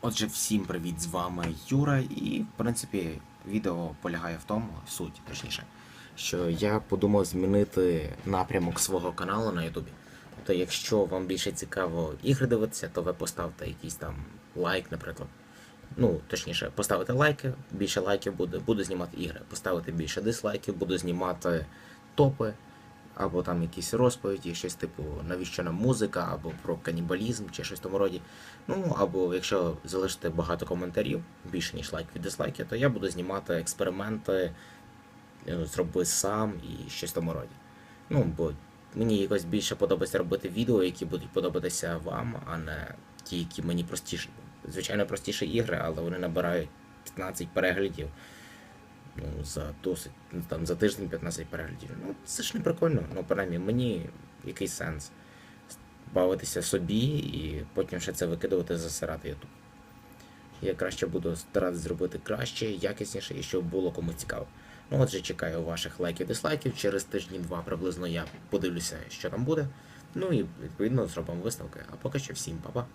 Отже, всім привіт, з вами Юра, і в принципі відео полягає в тому, суть точніше, що я подумав змінити напрямок свого каналу на Ютубі. Тобто, якщо вам більше цікаво ігри дивитися, то ви поставте якийсь там лайк, наприклад. Ну, точніше, поставити лайки, більше лайків буде, буду знімати ігри. Поставити більше дизлайків, буду знімати топи, або там якісь розповіді, щось типу, навіщо нам музика, або про канібалізм, чи щось в тому роді. Ну, або якщо залишити багато коментарів, більше ніж лайк від дизлайки, то я буду знімати експерименти, е, зроби сам і щось в тому роді. Ну, бо мені якось більше подобається робити відео, які будуть подобатися вам, а не ті, які мені простіші. Звичайно, простіші ігри, але вони набирають 15 переглядів. Ну, за досить, ну, там, за тиждень 15 переглядів. Ну, це ж не прикольно. Ну, принаймні, мені який сенс бавитися собі і потім ще це викидувати, засирати YouTube. Я краще буду старатися зробити краще, якісніше і щоб було кому цікаво. Ну, отже, чекаю ваших лайків, дизлайків. Через тиждень-два приблизно я подивлюся, що там буде. Ну і відповідно зробимо висновки. А поки що всім па-па.